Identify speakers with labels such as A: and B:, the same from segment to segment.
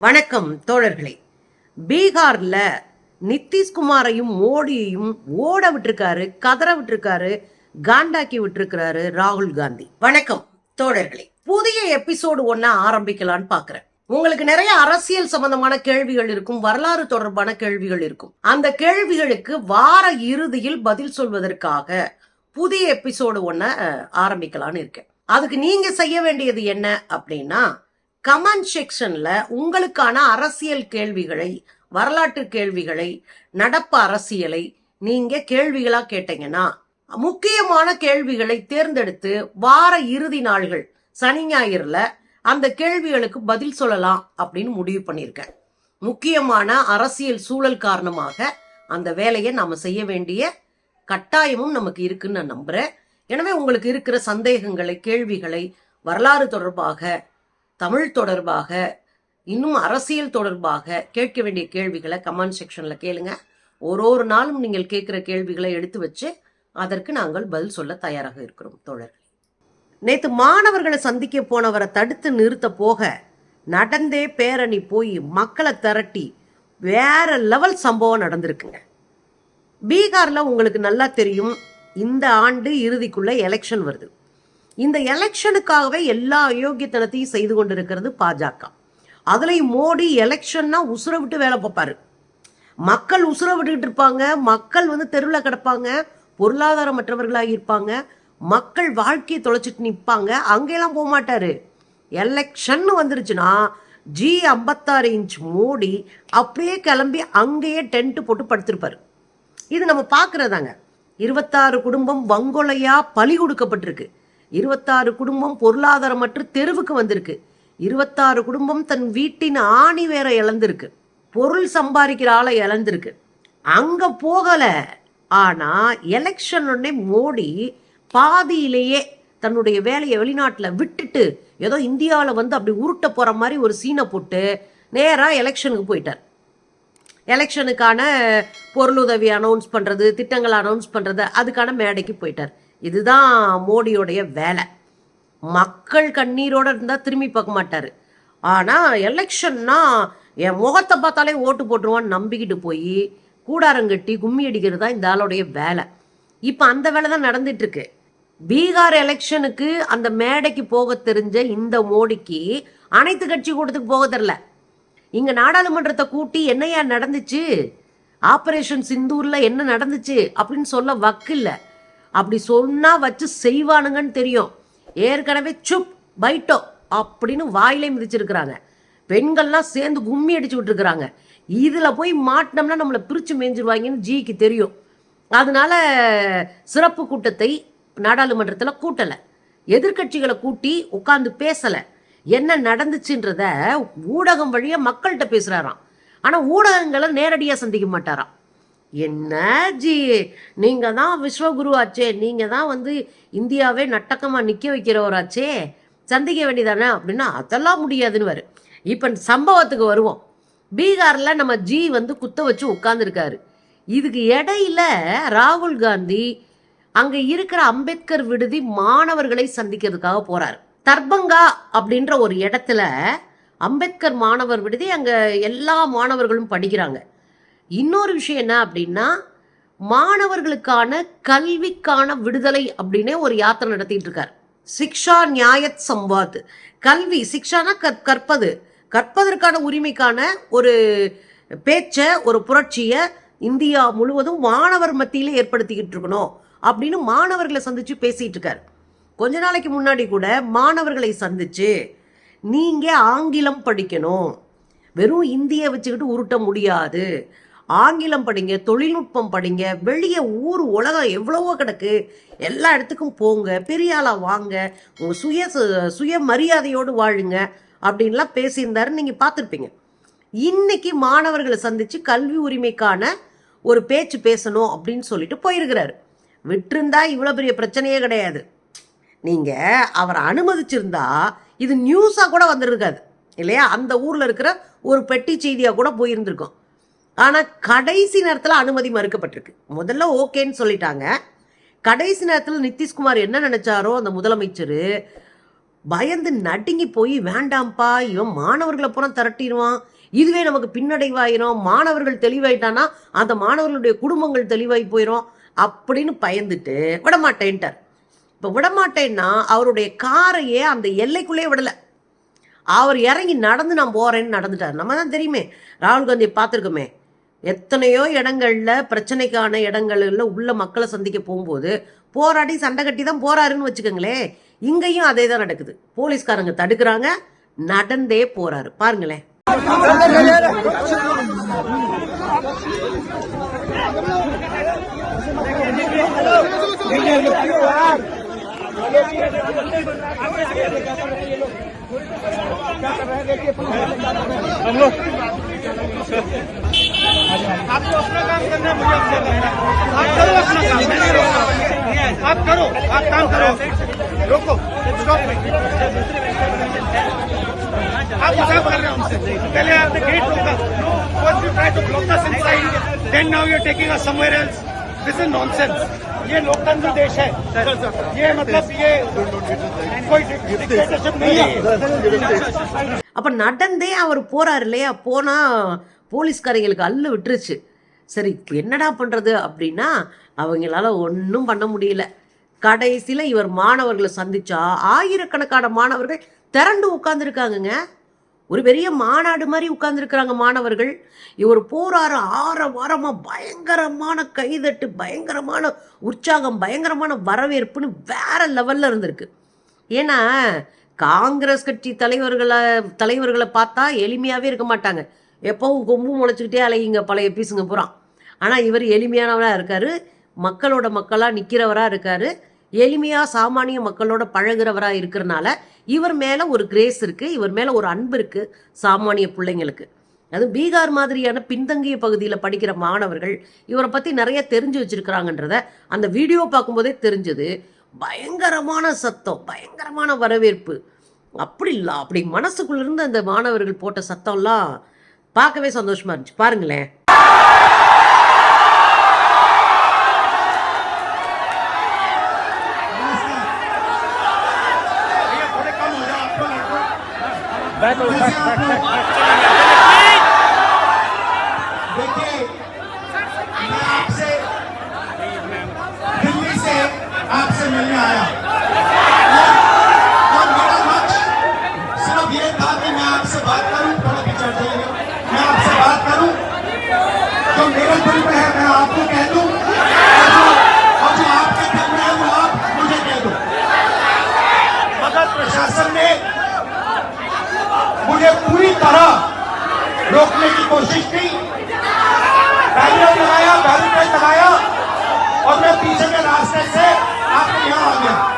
A: வணக்கம் தோழர்களே. பீகார்ல நிதிஷ்குமாரையும் மோடியையும் ஓட விட்டுருக்காரு கதற விட்டுருக்காரு காண்டாக்கி விட்டுருக்கிறாரு ராகுல் காந்தி. வணக்கம் தோழர்களே. புதிய எபிசோடு ஒன்னா ஆரம்பிக்கலான்னு பாக்குறேன். உங்களுக்கு நிறைய அரசியல் சம்பந்தமான கேள்விகள் இருக்கும் வரலாறு தொடர்பான கேள்விகள் இருக்கும். அந்த கேள்விகளுக்கு வார இறுதியில் பதில் சொல்வதற்காக புதிய எபிசோடு ஒன்ன ஆரம்பிக்கலான்னு இருக்கேன். அதுக்கு நீங்க செய்ய வேண்டியது என்ன அப்படின்னா கமெண்ட் செக்ஷன்ல உங்களுக்கான அரசியல் கேள்விகளை வரலாற்று கேள்விகளை நடப்பு அரசியலை நீங்க கேள்விகளா கேட்டீங்கன்னா முக்கியமான கேள்விகளை தேர்ந்தெடுத்து வார இறுதி நாள்கள் சனி ஞாயிறுல அந்த கேள்விகளுக்கு பதில் சொல்லலாம் அப்படின்னு முடிவு பண்ணியிருக்கேன். முக்கியமான அரசியல் சூழல் காரணமாக அந்த வேலையை நாம செய்ய வேண்டிய கட்டாயமும் நமக்கு இருக்குன்னு நான் நம்புறேன். எனவே உங்களுக்கு இருக்கிற சந்தேகங்களை கேள்விகளை வரலாறு தொடர்பாக தமிழ் தொடர்பாக இன்னும் அரசியல் தொடர்பாக கேட்க வேண்டிய கேள்விகளை கமெண்ட் செக்ஷனில் கேளுங்க. ஒரு ஒரு நாளும் நீங்கள் கேட்குற கேள்விகளை எடுத்து வச்சு அதற்கு நாங்கள் பதில் சொல்ல தயாராக இருக்கிறோம் தோழர்கள். நேற்று மாணவர்களை சந்திக்க போனவரை தடுத்து நிறுத்த போக நடந்தே பேரணி போய் மக்களை திரட்டி வேற லெவல் சம்பவம் நடந்திருக்குங்க. பீகாரில் உங்களுக்கு நல்லா தெரியும் இந்த ஆண்டு இறுதிக்குள்ளே எலெக்ஷன் வருது. இந்த எலெக்ஷனுக்காகவே எல்லா அயோக்கியத்தனத்தையும் செய்து கொண்டிருக்கிறது பாஜக. அதுலேயும் மோடி எலெக்ஷன்னா உசுர விட்டு வேலை பார்ப்பாரு. மக்கள் உசுர விட்டுக்கிட்டு இருப்பாங்க. மக்கள் வந்து தெருவில் கிடப்பாங்க. பொருளாதாரமற்றவர்களாக இருப்பாங்க. மக்கள் வாழ்க்கையை தொலைச்சிட்டு நிற்பாங்க அங்கெல்லாம் போக மாட்டாரு. எலெக்ஷன் வந்துருச்சுன்னா ஜி ஐம்பத்தாறு இன்ச் மோடி அப்படியே கிளம்பி அங்கேயே டென்ட் போட்டு படுத்திருப்பார். இது நம்ம பார்க்குறதாங்க. இருபத்தாறு குடும்பம் வங்கொலையாக பலி கொடுக்கப்பட்டிருக்கு. இருபத்தாறு குடும்பம் பொருளாதாரமற்று தெருவுக்கு வந்திருக்கு. இருபத்தாறு குடும்பம் தன் வீட்டின் ஆணி வேற இழந்திருக்கு. பொருள் சம்பாதிக்கிற ஆளை இழந்திருக்கு. அங்க போகல. ஆனா எலெக்ஷன் உடனே மோடி பாதியிலேயே தன்னுடைய வேலையை வெளிநாட்டில் விட்டுட்டு ஏதோ இந்தியாவில் வந்து அப்படி உருட்ட போற மாதிரி ஒரு சீனை போட்டு நேராக எலெக்ஷனுக்கு போயிட்டார். எலெக்ஷனுக்கான பொருளுதவி அனௌன்ஸ் பண்ணுறது திட்டங்களை அனௌன்ஸ் பண்ணுறது அதுக்கான மேடைக்கு போயிட்டார். இதுதான் மோடியோடைய வேலை. மக்கள் கண்ணீரோடு இருந்தால் திரும்பி பார்க்க மாட்டார். ஆனால் எலெக்ஷன்னா என் முகத்தை பார்த்தாலே ஓட்டு போட்டுருவான்னு நம்பிக்கிட்டு போய் கூடாரங்கட்டி கும்மி அடிக்கிறது தான் இந்த ஆளுடைய வேலை. இப்போ அந்த வேலை தான் நடந்துட்டுருக்கு. பீகார் எலெக்ஷனுக்கு அந்த மேடைக்கு போக தெரிஞ்ச இந்த மோடிக்கு அனைத்து கட்சி கூட்டத்துக்கு போக தெரில. இங்கே நாடாளுமன்றத்தை கூட்டி என்னையா நடந்துச்சு? ஆப்ரேஷன் சிந்தூரில் என்ன நடந்துச்சு? அப்படின்னு சொல்ல வக்கில்ல. அப்படி சொன்னால் வச்சு செய்வானுங்கன்னு தெரியும். ஏற்கனவே சுப் பைட்டோ அப்படின்னு வாயிலே மிதிச்சிருக்கிறாங்க. பெண்கள்லாம் சேர்ந்து கும்மி அடிச்சு விட்டுருக்குறாங்க. இதில் போய் மாட்டினோம்னா நம்மளை பிரித்து மேய்ஞ்சிருவாங்கன்னு ஜிக்கு தெரியும். அதனால சிறப்பு கூட்டத்தை நாடாளுமன்றத்தில் கூட்டலை. எதிர்க்கட்சிகளை கூட்டி உட்காந்து பேசலை. என்ன நடந்துச்சுன்றத ஊடகம் வழியாக மக்கள்கிட்ட பேசுகிறாராம் ஆனால் ஊடகங்களை நேரடியாக சந்திக்க மாட்டாராம். என்ன ஜி? நீங்கள் தான் விஸ்வகுரு ஆச்சே நீங்கள் தான் வந்து இந்தியாவே நட்டக்கமாக நிற்க வைக்கிறவராச்சே. சந்திக்க வேண்டியதானே? அப்படின்னா அதெல்லாம் முடியாதுன்னு வரு இப்போ சம்பவத்துக்கு வருவோம். பீகாரில் நம்ம ஜி வந்து குத்த வச்சு உட்காந்துருக்காரு இதுக்கு இடையில ராகுல் காந்தி அங்கே இருக்கிற அம்பேத்கர் விடுதி மாணவர்களை சந்திக்கிறதுக்காக போகிறார் தர்பங்கா அப்படின்ற ஒரு இடத்துல அம்பேத்கர் மாணவர் விடுதி அங்கே எல்லா மாணவர்களும் படிக்கிறாங்க. இன்னொரு விஷயம் என்ன அப்படின்னா மாணவர்களுக்கான கல்விக்கான விடுதலை அப்படின்னே ஒரு யாத்திரை நடத்திட்டு இருக்கார் சிக்ஷா நியாயத் சம்வாத். கல்வி சிக்ஷானா கற் கற்பது. கற்பதற்கான உரிமைக்கான ஒரு பேச்சை ஒரு புரட்சியை இந்தியா முழுவதும் மாணவர் மத்தியில ஏற்படுத்திக்கிட்டு இருக்கணும் அப்படின்னு மாணவர்களை சந்திச்சு பேசிட்டு இருக்காரு கொஞ்ச நாளைக்கு முன்னாடி கூட மாணவர்களை சந்திச்சு நீங்க ஆங்கிலம் படிக்கணும். வெறும் இந்தியை வச்சுக்கிட்டு உருட்ட முடியாது. ஆங்கிலம் படிங்க தொழில்நுட்பம் படிங்க வெளியே ஊர் உலகம் எவ்வளவோ கிடக்கு. எல்லா இடத்துக்கும் போங்க பெரிய ஆளாக வாங்க உங்க சுய சுய மரியாதையோடு வாழுங்க அப்படின்லாம் பேசியிருந்தாரு நீங்க பார்த்துருப்பீங்க. இன்னைக்கு மாணவர்களை சந்திச்சு கல்வி உரிமைக்கான ஒரு பேச்சு பேசணும் அப்படின்னு சொல்லிட்டு போயிருக்கிறாரு. விட்டிருந்தா இவ்வளோ பெரிய பிரச்சனையே கிடையாது. நீங்க அவரை அனுமதிச்சிருந்தா இது நியூஸா கூட வந்திருக்காது இல்லையா? அந்த ஊர்ல இருக்கிற ஒரு பெட்டி செய்தியா கூட போயிருந்திருக்கும். ஆனால் கடைசி நேரத்தில் அனுமதி மறுக்கப்பட்டிருக்கு. முதல்ல ஓகேன்னு சொல்லிட்டாங்க. கடைசி நேரத்தில் நிதிஷ்குமார் என்ன நினைச்சாரோ அந்த முதலமைச்சர் பயந்து நடுங்கி போய் வேண்டாம்ப்பா இவன் மாணவர்களை புறம் திரட்டிடுவான் இதுவே நமக்கு பின்னடைவாயிரும். மாணவர்கள் தெளிவாயிட்டானா அந்த மாணவர்களுடைய குடும்பங்கள் தெளிவாகி போயிடும் அப்படின்னு பயந்துட்டு விடமாட்டேன்ட்டார். இப்போ விடமாட்டேன்னா அவருடைய காரையே அந்த எல்லைக்குள்ளேயே விடலை. அவர் இறங்கி நடந்து நான் போகிறேன்னு நடந்துட்டார். நம்ம தான் தெரியுமே ராகுல் காந்தியை பார்த்துருக்கோமே. எத்தனையோ இடங்களில் பிரச்சனைக்கான இடங்களில் உள்ள மக்களை சந்திக்க போகும்போது போராடி சண்டை கட்டி தான் போறாருன்னு வச்சுக்கோங்களேன் இங்கேயும் அதே தான் நடக்குது. போலீஸ்காரங்க தடுக்கிறாங்க நடந்தே போறாரு. பாருங்களேன்.
B: आपको अपना काम करना है, मुझे अपना करना है। आप करो अपना काम मैं नहीं रोक रहा। आप करो आप काम करो रोको स्टॉप आप मजाक कर रहे हो हमसे पहले आपने गेट रोका first you try to block us inside then now you're taking us somewhere else this is nonsense ये लोकतंत्र देश है ये मतलब ये कोई डिक्टेटरशिप नहीं है
A: அப்ப நடந்தே அவர் போறாரு இல்லையா போனா போலீஸ்காரங்களுக்கு அல்ல விட்டுருச்சு. சரி என்னடா பண்ணுறது அப்படின்னா அவங்களால ஒன்றும் பண்ண முடியல. கடைசியில் இவர் மாணவர்களை சந்திச்சா ஆயிரக்கணக்கான மாணவர்கள் திரண்டு உட்காந்துருக்காங்கங்க ஒரு பெரிய மாநாடு மாதிரி உட்காந்துருக்குறாங்க மாணவர்கள். இவர் போராறு ஆற வாரமாக பயங்கரமான கைதட்டு பயங்கரமான உற்சாகம் பயங்கரமான வரவேற்புன்னு வேற லெவலில் இருந்திருக்கு. ஏன்னா காங்கிரஸ் கட்சி தலைவர்களை தலைவர்களை பார்த்தா எளிமையாகவே இருக்க மாட்டாங்க. எப்பவும் கொம்பு முளைச்சிக்கிட்டே அலையுங்க பழைய பீசுங்க பூரா. ஆனால் இவர் எளிமையானவராக இருக்கார். மக்களோட மக்களாக நிற்கிறவராக இருக்கார். எளிமையாக சாமானிய மக்களோட பழகிறவராக இருக்கிறனால இவர் மேலே ஒரு கிரேஸ் இருக்குது இவர் மேலே ஒரு அன்பு இருக்குது சாமானிய பிள்ளைங்களுக்கு. அது பீகார் மாதிரியான பின்தங்கிய பகுதியில் படிக்கிற மாணவர்கள் இவரை பற்றி நிறைய தெரிஞ்சு வச்சிருக்கிறாங்கன்றத அந்த வீடியோ பார்க்கும்போதே தெரிஞ்சது. பயங்கரமான சத்தம் பயங்கரமான வரவேற்பு. அப்படி இல்லை அப்படி மனசுக்குள்ளேருந்து அந்த மாணவர்கள் போட்ட சத்தம்லாம் பார்க்கவே சந்தோஷமா இருந்துச்சு பாருங்களேன்
B: भैया थोड़े कम हो जाओ आपको लड़को
C: देखिए मैं आपसे दिल्ली से आपसे मिलने आया आपको कह दूँ? और जो आपके दिल में है, वो आप मुझे कह दो। मगर प्रशासन ने मुझे पूरी तरह रोकने की कोशिश की। बैरियर लगाया, बैरिकेड लगाया, और मैं पीछे के रास्ते से आपके यहाँ आ गया।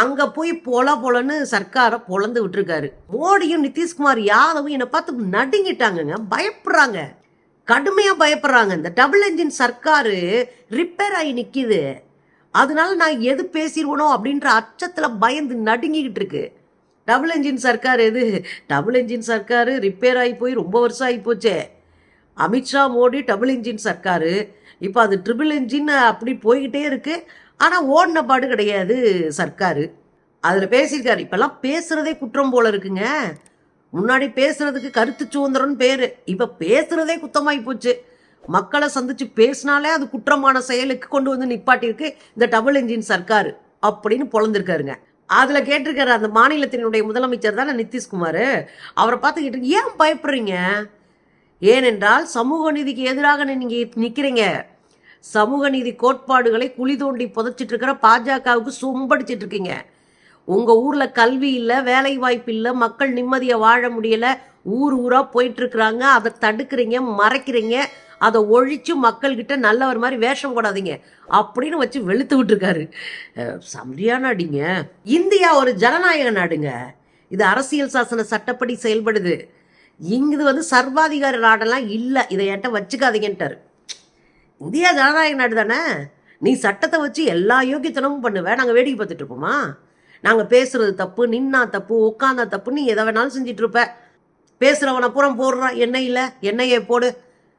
A: அங்க போய் பொல பொலன்னு சர்க்காரை பொழந்து விட்டுருக்காரு. மோடியும் நிதிஷ்குமார் யாதவும் என்னை பார்த்து நடுங்கிட்டாங்கங்க. பயப்படுறாங்க கடுமையா பயப்படுறாங்க இந்த டபுள் என்ஜின் சர்க்காரு ரிப்பேர் ஆகி நிக்குது. அதனால நான் எது பேசிடுவனோ அப்படின்ற அச்சத்துல பயந்து நடுங்கிக்கிட்டு இருக்கு. டபுள் என்ஜின் சர்க்கார் எது? டபுள் என்ஜின் சர்க்காரு ரிப்பேர் ஆகி போய் ரொம்ப வருஷம் ஆகி போச்சே. அமித்ஷா மோடி டபுள் இன்ஜின் சர்க்காரு. இப்போ அது ட்ரிபிள் இன்ஜின் அப்படி போய்கிட்டே இருக்குது ஆனால் ஓடின பாடு கிடையாது சர்க்காரு. அதில் பேசியிருக்காரு. இப்போல்லாம் பேசுகிறதே குற்றம் போல இருக்குங்க. முன்னாடி பேசுகிறதுக்கு கருத்து சுதந்திரம்னு பேர். இப்போ பேசுகிறதே குத்தமாகி போச்சு. மக்களை சந்தித்து பேசினாலே அது குற்றமான செயலுக்கு கொண்டு வந்து நிப்பாட்டியிருக்கு இந்த டபுள் இன்ஜின் சர்க்கார் அப்படின்னு பொழந்திருக்காருங்க. அதில் கேட்டிருக்காரு அந்த மாநிலத்தினுடைய முதலமைச்சர் தானே நிதிஷ்குமார். அவரை பார்த்து கேட்டு ஏன் பயப்படுறீங்க? ஏனென்றால் சமூக நீதிக்கு எதிராக நீங்கள் நிற்கிறீங்க சமூக நீதி கோட்பாடுகளை குழி தோண்டி புதைச்சிட்டு இருக்கிற பாஜகவுக்கு சும்படிச்சிட்டு இருக்கீங்க உங்க ஊர்ல கல்வி இல்லை வேலை வாய்ப்பு இல்லை மக்கள் நிம்மதியை வாழ முடியல ஊர் ஊரா போயிட்டு இருக்கிறாங்க அதை தடுக்கிறீங்க மறைக்கிறீங்க அதை ஒழிச்சு மக்கள்கிட்ட நல்லவர் மாதிரி வேஷம் போடாதீங்க அப்படின்னு வச்சு வெளுத்து விட்டுருக்காரு. அஹ், சரியான இந்தியா ஒரு ஜனநாயக நாடுங்க. இது அரசியல் சாசன சட்டப்படி செயல்படுது. இங்கு வந்து சர்வாதிகார நாடெல்லாம் இல்லை. இதை என்கிட்ட வச்சுக்காதீங்கன்ட்டாரு. இந்தியா ஜனநாயக நாடு தானே? நீ சட்டத்தை வச்சு எல்லா யோகியத்தனமும் பண்ணுவ. நாங்கள் வேடிக்கை பார்த்துட்டு இருப்போமா? நாங்கள் பேசுறது தப்பு நின்னா தப்பு உட்காந்தா தப்பு நீ எதை வேணாலும் செஞ்சிட்டு இருப்ப. பேசுகிறவனை புறம் போடுறான் எண்ணெயில் எண்ணெயை போடு.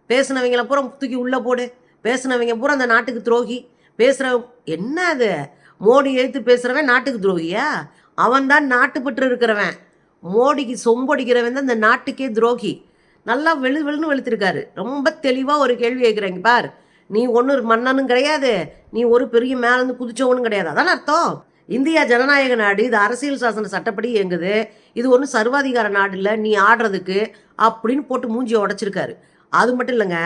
A: பேசுனவங்கள புறம் தூக்கி உள்ளே போடு. பேசுனவங்க பூரா அந்த நாட்டுக்கு துரோகி. பேசுகிற என்ன அது? மோடி எழுத்து பேசுகிறவன் நாட்டுக்கு துரோகியா? அவன் தான் நாட்டுப்பற்று இருக்கிறவன். மோடிக்கு சொம்படிக்கிறவன் தான் இந்த நாட்டுக்கே துரோகி. நல்லா வெளு வெளுன்னு வெளுத்திருக்காரு. ரொம்ப தெளிவாக ஒரு கேள்வி கேட்குறேங்க பார் நீ ஒன்று மன்னனும் கிடையாது. நீ ஒரு பெரிய மேலேருந்து குதிச்சவனும் கிடையாது. அதான் அர்த்தம்? இந்தியா ஜனநாயக நாடு இது அரசியல் சாசன சட்டப்படி இயங்குது. இது ஒன்றும் சர்வாதிகார நாடு இல்லை நீ ஆடுறதுக்கு அப்படின்னு போட்டு மூஞ்சியை உடைச்சிருக்காரு. அது மட்டும் இல்லைங்க.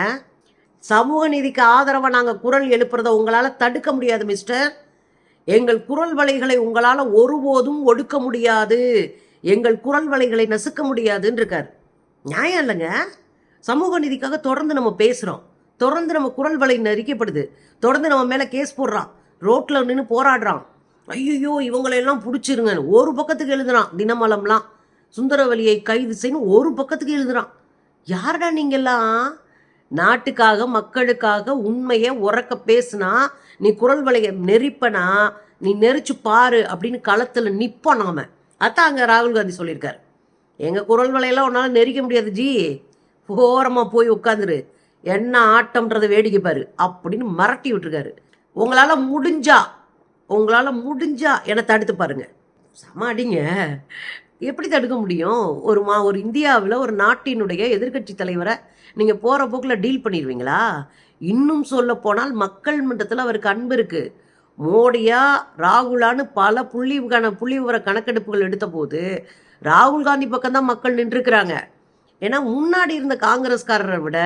A: சமூக நீதிக்கு ஆதரவாக நாங்கள் குரல் எழுப்புறத உங்களால் தடுக்க முடியாது மிஸ்டர். எங்கள் குரல் வலைகளை உங்களால் ஒருபோதும் ஒடுக்க முடியாது. எங்கள் குரல் வலைகளை நசுக்க முடியாதுன்னு இருக்கார் நியாயம் இல்லைங்க. சமூக நீதிக்காக தொடர்ந்து நம்ம பேசுகிறோம் தொடர்ந்து நம்ம குரல் வலை நெரிக்கப்படுது தொடர்ந்து நம்ம மேலே கேஸ் போடுறான். ரோட்டில் நின்று போராடுறான். ஐயோ இவங்களையெல்லாம் பிடிச்சிருங்க ஒரு பக்கத்துக்கு எழுதுறான். தினமலம்லாம். சுந்தரவலியை கைது செய்யணும் ஒரு பக்கத்துக்கு எழுதுறான். யாருடா நீங்கள்லாம் நாட்டுக்காக மக்களுக்காக உண்மையை உறக்க பேசுனா நீ குரல் வலையை நெரிப்பனா நீ நெரிச்சு பாரு அப்படின்னு களத்தில் நிற்போம் நாம. அதான் அங்கே ராகுல் காந்தி சொல்லியிருக்காரு. எங்கள் குரல் வலையெல்லாம் உன்னால் நெரிக்க முடியாது ஜி. ஓரமாக போய் உட்காந்துரு. என்ன ஆட்டம்ன்றதை வேடிக்கை பாரு அப்படின்னு மிரட்டி விட்டுருக்காரு. உங்களால் முடிஞ்சா உங்களால் முடிஞ்சா என்னை தடுத்து பாருங்க. செம அடிங்க. எப்படி தடுக்க முடியும்? ஒரு மா ஒரு இந்தியாவில் ஒரு நாட்டினுடைய எதிர்க்கட்சி தலைவரை நீங்கள் போகிற போக்கில் டீல் பண்ணிடுவீங்களா இன்னும் சொல்ல போனால் மக்கள் மன்றத்தில் அவருக்கு அன்பு இருக்குது மோடியா ராகுலான்னு பல புள்ளி கண புள்ளி விவர கணக்கெடுப்புகள் எடுத்த போது ராகுல் காந்தி பக்கம்தான் மக்கள் நின்றுக்கிறாங்க ஏன்னா முன்னாடி இருந்த காங்கிரஸ்காரரை விட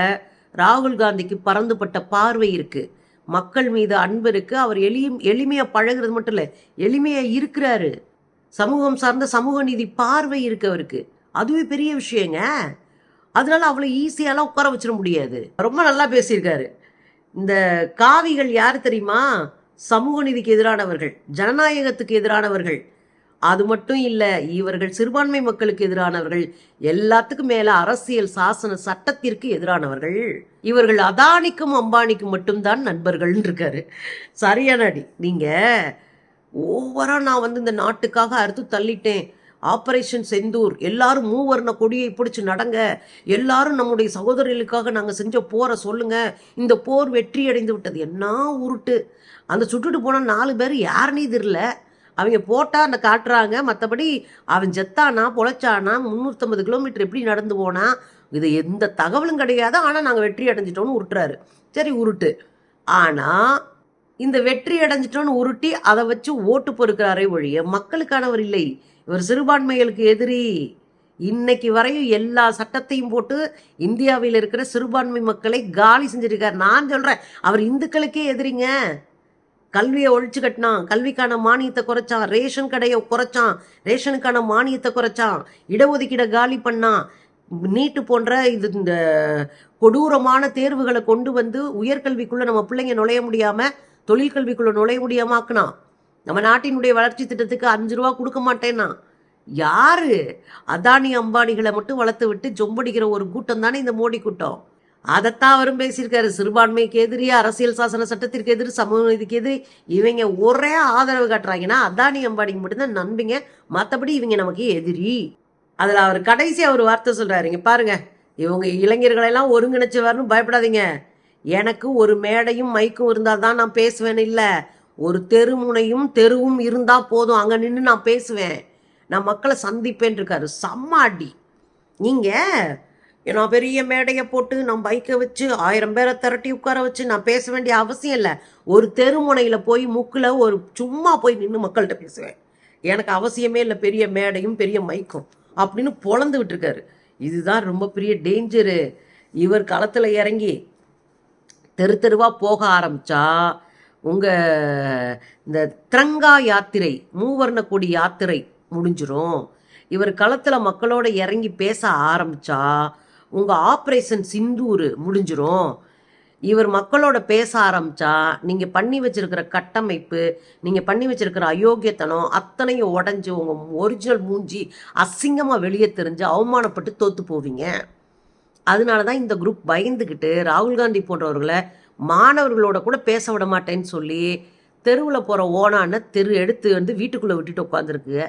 A: ராகுல் காந்திக்கு பறந்துபட்ட பார்வை இருக்குது மக்கள் மீது அன்பு இருக்குது அவர் எளிய எளிமையாக பழகுறது மட்டும் இல்லை எளிமையாக இருக்கிறாரு. சமூகம் சார்ந்த சமூக நீதி பார்வை இருக்கு அவருக்கு. அதுவே பெரிய விஷயங்க. அதனால அவ்வளோ ஈஸியாலாம் உட்கார வச்சிட முடியாது. ரொம்ப நல்லா பேசியிருக்காரு. இந்த காவிகள் யார் தெரியுமா? சமூக நீதிக்கு எதிரானவர்கள் ஜனநாயகத்துக்கு எதிரானவர்கள். அது மட்டும் இல்லை இவர்கள் சிறுபான்மை மக்களுக்கு எதிரானவர்கள் எல்லாத்துக்கும் மேல அரசியல் சாசன சட்டத்திற்கு எதிரானவர்கள். இவர்கள் அதானிக்கும் அம்பானிக்கும் மட்டும்தான் நண்பர்கள்னு இருக்காரு. சரியான அடி. நீங்க ஓவரா நான் வந்து இந்த நாட்டுக்காக அறுத்து தள்ளிட்டேன். ஆபரேஷன் செந்தூர் எல்லாரும் மூவர்ண கொடியை பிடிச்சு நடங்க. எல்லாரும் நம்முடைய சகோதரிகளுக்காக நாங்கள் செஞ்ச போரை சொல்லுங்க. இந்த போர் வெற்றி அடைந்து விட்டது. என்ன உருட்டு. அந்த சுட்டுட்டு போன நாலு பேர் யாருன்னே தெரியல அவங்க போட்டால் அந்த காட்டுறாங்க. மற்றபடி அவன் செத்தானா பொழைச்சானா முந்நூற்றம்பது கிலோமீட்டர் எப்படி நடந்து போனா இது எந்த தகவலும் கிடையாது. ஆனால் நாங்கள் வெற்றி அடைஞ்சிட்டோன்னு உருட்டுறாரு. சரி உருட்டு. ஆனால் இந்த வெற்றி அடைஞ்சிட்டோன்னு உருட்டி அதை வச்சு ஓட்டு பொறுக்கிறாரே ஒழிய மக்களுக்கானவர் இல்லை. இவர் சிறுபான்மைகளுக்கு எதிரி. இன்னைக்கு வரையும் எல்லா சட்டத்தையும் போட்டு இந்தியாவில் இருக்கிற சிறுபான்மை மக்களை காலி செஞ்சிருக்கார். நான் சொல்கிறேன் அவர் இந்துக்களுக்கே எதிரிங்க. கல்வியை ஒழிச்சு கட்டினான் கல்விக்கான மானியத்தை குறைச்சான் ரேஷன் கடையை குறைச்சான் ரேஷனுக்கான மானியத்தை குறைச்சான் இடஒதுக்கீடை காலி பண்ணான் நீட்டு போன்ற இது இந்த கொடூரமான தேர்வுகளை கொண்டு வந்து உயர்கல்விக்குள்ளே நம்ம பிள்ளைங்க நுழைய முடியாமல் தொழிற்கல்விக்குள்ளே நுழைய முடியாம ஆக்குனான் நம்ம நாட்டினுடைய வளர்ச்சி திட்டத்துக்கு அஞ்சு ரூபா கொடுக்க மாட்டேன்னா யாரு? அதானி அம்பானிகளை மட்டும் வளர்த்து விட்டு ஜொம்படிக்கிற ஒரு கூட்டம் தானே இந்த மோடி கூட்டம். அதைத்தான் அவரும் பேசியிருக்காரு. சிறுபான்மைக்கு எதிரி அரசியல் சாசன சட்டத்திற்கு எதிரி சமூக நீதிக்கு எதிரி இவங்க ஒரே ஆதரவு காட்டுறாங்கன்னா அதானி அம்பானிக்கு மட்டும்தான் நம்பிங்க மற்றபடி இவங்க நமக்கு எதிரி. அதில் அவர் கடைசி அவர் வார்த்தை சொல்கிறாரு இங்கே பாருங்க. இவங்க இளைஞர்களெல்லாம் ஒருங்கிணைச்சு வரணும் பயப்படாதீங்க. எனக்கு ஒரு மேடையும் மைக்கும் இருந்தால் தான் நான் பேசுவேன் இல்லை. ஒரு தெருமுனையும் தெருவும் இருந்தால் போதும். அங்கே நின்று நான் பேசுவேன். நான் மக்களை சந்திப்பேன் இருக்காரு. செம்ம அடி. நீங்கள் நான் பெரிய மேடையை போட்டு நான் பைக்கை வச்சு ஆயிரம் பேரை திரட்டி உட்கார வச்சு நான் பேச வேண்டிய அவசியம் இல்லை. ஒரு தெருமுனையில் போய் முக்கில் ஒரு சும்மா போய் நின்று மக்கள்கிட்ட பேசுவேன். எனக்கு அவசியமே இல்லை பெரிய மேடையும் பெரிய மைக்கும் அப்படின்னு பொழந்து விட்டுருக்காரு. இதுதான் ரொம்ப பெரிய டேஞ்சரு. இவர் களத்தில் இறங்கி தெரு தெருவாக போக ஆரம்பித்தா உங்கள் இந்த திரங்கா யாத்திரை மூவர்ண கொடி யாத்திரை முடிஞ்சிரும். இவர் களத்தில் மக்களோட இறங்கி பேச ஆரம்பித்தா உங்கள் ஆப்ரேஷன் சிந்தூர் முடிஞ்சிரும். இவர் மக்களோட பேச ஆரம்பித்தா நீங்கள் பண்ணி வச்சுருக்கிற கட்டமைப்பு நீங்கள் பண்ணி வச்சுருக்கிற அயோக்கியத்தனம் அத்தனையும் உடஞ்சி உங்கள் ஒரிஜினல் மூஞ்சி அசிங்கமாக வெளியே தெரிஞ்சு அவமானப்பட்டு தோற்று போவீங்க. அதனால தான் இந்த குரூப் பயந்துக்கிட்டு ராகுல் காந்தி போன்றவர்களை மாணவர்களோட கூட பேச விட மாட்டேன்னு சொல்லி தெருவில் போகிற ஓனான தெரு எடுத்து வந்து வீட்டுக்குள்ளே விட்டுட்டு உட்காந்துருக்கு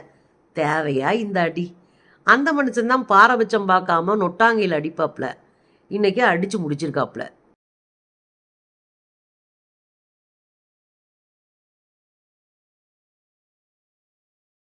A: தேவையா இந்த அடி? அந்த மனுஷன் தான் பாரபட்சம் பார்க்காம நொட்டாங்கையில் அடிப்பாப்புல இன்னைக்கு அடித்து முடிச்சிருக்காப்புல